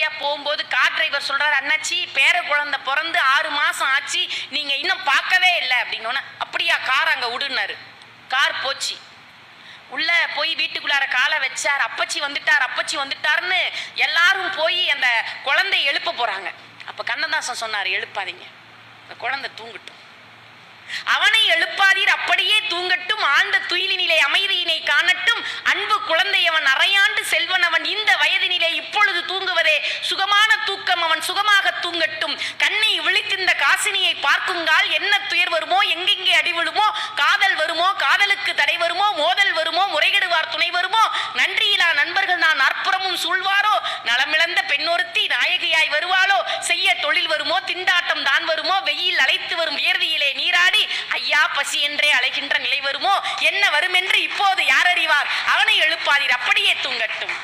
வழியா போகும்போது car driver சொல்றாரு அண்ணாச்சி பேர குழந்தை பிறந்து ஆறு மாசம் ஆச்சு நீங்க இன்னும் பார்க்கவே இல்லை. அப்படின்னோன்னே அப்படியா கார் அங்க விடுனாரு கார் போச்சு. உள்ள போய் வீட்டுக்குள்ளார காலை வச்சார். அப்பச்சி வந்துட்டார் அப்பச்சி வந்துட்டாருன்னு எல்லாரும் போய் அந்த குழந்தை எழுப்ப போறாங்க. அப்ப கண்ணதாசன் சொன்னார் எழுப்பாதீங்க. அந்த குழந்தை தூங்கட்டும். அவனை எழுப்பாதீர் அப்படி தூங்கட்டும் கண்ணை விழித்திருந்த காசினியை பார்க்குங்கால் என்ன துயர் வருமோ எங்கெங்கே அடி விழுமோ காதல் வருமோ காதலுக்கு தடை வருமோ மோதல் வருமோ முறைகெடுவார் துணை வருமோ நன்றியிலா நண்பர்கள் நான் அற்புறமும் சூழ்வாரோ நலமிழந்த பெண்ணொருத்தி நாயகியாய் வருவாளோ செய்ய தொழில் வருமோ திண்டாட்டம் தான் வருமோ வெயில் அழைத்து வரும் வியர்வியிலே நீராடி ஐயா பசி என்றே அழைக்கின்ற நிலை வருமோ என்ன வருமென்று இப்போது யார் அறிவார்? அவனை எழுப்பாதீர் அப்படியே தூங்கட்டும்.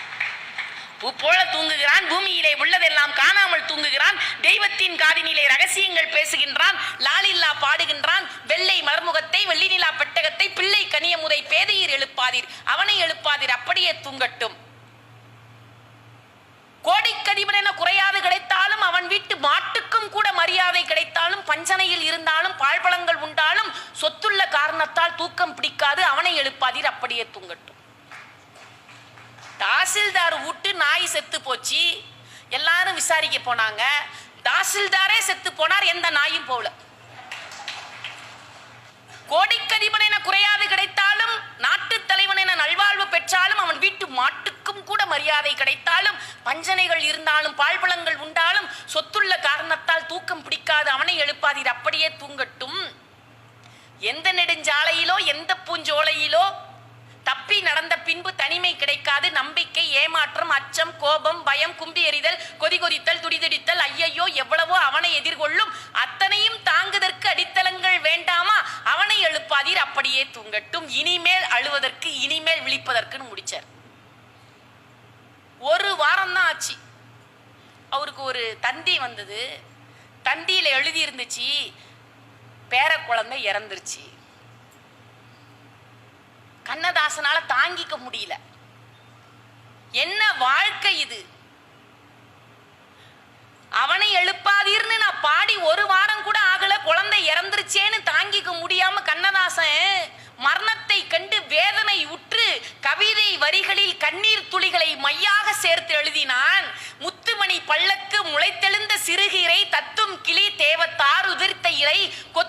பூ போல தூங்குகிறான் பூமியிலே உள்ளதெல்லாம் காணாமல் தூங்குகிறான் தெய்வத்தின் காதினிலே ரகசியங்கள் பேசுகின்றான் லாலில்லா பாடுகின்றான் வெள்ளை மர்முகத்தை வெள்ளி நிலா பெட்டகத்தை பிள்ளை கனியமுதை பேதையீர் எழுப்பாதீர் அவனை எழுப்பாதீர் அப்படியே தூங்கட்டும். கோடிக்கதிபன் என குறையாது கிடைத்தாலும் அவன் வீட்டு மாட்டுக்கும் கூட மரியாதை கிடைத்தாலும் பஞ்சனையில் இருந்தாலும் பாழ்பழங்கள் உண்டாலும் சொத்துள்ள காரணத்தால் தூக்கம் பிடிக்காது அவனை எழுப்பாதீர் அப்படியே தூங்கட்டும். தாசில்தார் விட்டு நாய் செத்து போச்சு. எல்லாரும் விசாரிக்க போனாங்க. தாசில்தாரே செத்து போனார் எந்த நாயும் போகல. கோடிக்கதிபன் என குறையாது கிடைத்தாலும் நாட்டு தலைவன் என நல்வாழ்வு பெற்றாலும் அவன் வீட்டு மாட்டுக்கும் கூட மரியாதை கிடைத்தாலும் பஞ்சனைகள் இருந்தாலும் பாழ்பழங்கள் உண்டாலும் சொத்துள்ள காரணத்தால் தூக்கம் பிடிக்காது அவனை எழுப்பாதீர் அப்படியே தூங்கட்டும். எந்த நெடுஞ்சாலையிலோ எந்த பூஞ்சோலையிலோ பின்பு தனிமை கிடைக்காது. நம்பிக்கை ஏமாற்றம் அச்சம் கோபம் பயம் கும்பி எறிதல் கொதி கொதித்தல் துடிதுடித்தல் ஐயையோ எவ்வளவோ அவனை எதிர்கொள்ளும். அத்தனையும் தாங்குதற்கு அடித்தளங்கள் வேண்டாமா? அவனை எழுப்பாதீர் அப்படியே தூங்கட்டும். இனிமேல் அழுவதற்கு இனிமேல் விழிப்பதற்குன்னு முடிச்சார். ஒரு வாரம் தான் ஆச்சு. அவருக்கு ஒரு தந்தி வந்தது. தந்தியில எழுதி இருந்துச்சு பேர குழந்தை இறந்துருச்சு. கண்ணதாசனால தாங்கிக்க முடியல. என்ன வாழ்க்கை இது? அவனை எழுப்பாதீர்னு நான் பாடி ஒரு வாரம் கூட ஆகல குழந்தை இறந்துருச்சேன்னு தாங்கிக்க முடியாம கண்ணதாசன் மரணத்தை கண்டு வேதனை உற்று கவிதை வரிகளில் கண்ணீர் துளிகளை மையாக சேர்த்து எழுதினான். முத்துமணி பள்ளக்கு முளைத்தெழுந்த சிறுகீரை தத்தும் கிளி தேவத்தார் உதிர்த்த இலை கொ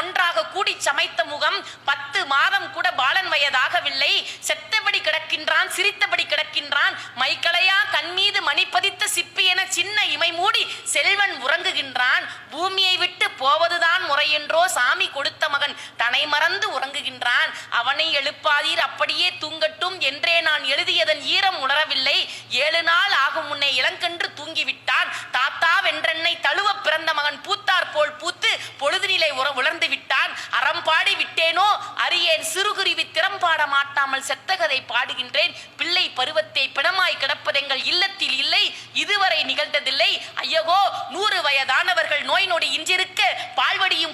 ஒன்றாக கூடி சமைத்த முகம் பத்து மாதம் கூட பாலன் வயதாகவில்லை. செத்தபடி கிடக்கின்றான் சிரித்தபடி கிடக்கின்றான். மைக்களையா கண் மீது மணி பதித்த சிப்பி என சின்ன இமை மூடி செல்வன் உறங்குகின்றான். பூமியை விட்டு போவதுதான் முறையென்றோ சாமி கொடுத்த மகன் தனை மறந்து உறங்குகின்றான். அவனை எழுப்பாதீர் அப்படியே தூங்கட்டும் என்றே நான் எழுதியதன் ஈரம் உணரவில்லை. ஏழு நாள் ஆகும் முன்னே இளங்கன்று தூங்கிவிட்டான். தாத்தா வென்றென்னை தழுவ பிறந்த மகன் பூத்தார் போல் பூத்து பொழுதுநிலை உற உலர்ந்து விட்டான் அறம்பாடி விட்டேனோ அறியேன் சிறுகுருவி காட்டாமல் செத்தகதை பாடுகின்றேன். பிள்ளை பருவத்தை பிணமாய் கிடப்பதெங்கள் இல்லத்தில் இல்லை. இதுவரை நிகழ்ந்ததில்லை. ஐயகோ நூறு வயதானவர்கள் நோய்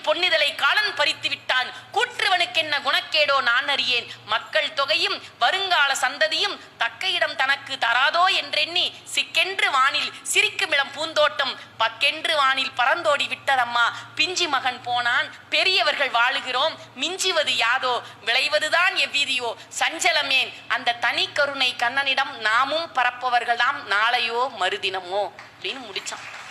பொன்னிதலை பொன்னிதழை காலன் பறித்து விட்டான். கூற்றுவனுக்கென்ன குணக்கேடோ நான் அறியேன். மக்கள் தொகையும் வருங்கால சந்ததியும் தக்க இடம் தனக்கு தராதோ என்றெண்ணி சிக்கென்று வானில் சிரிக்குமிளம் பூந்தோட்டம் பக்கென்று வானில் பறந்தோடி விட்டதம்மா. பிஞ்சி மகன் போனான். பெரியவர்கள் வாழுகிறோம். மிஞ்சுவது யாதோ? விளைவதுதான் எவ்விதியோ? சஞ்சலமேன். அந்த தனி கருணை கண்ணனிடம் நாமும் பரப்பவர்கள்தாம். நாளையோ மறுதினமோ? அப்படின்னு முடிச்சான்.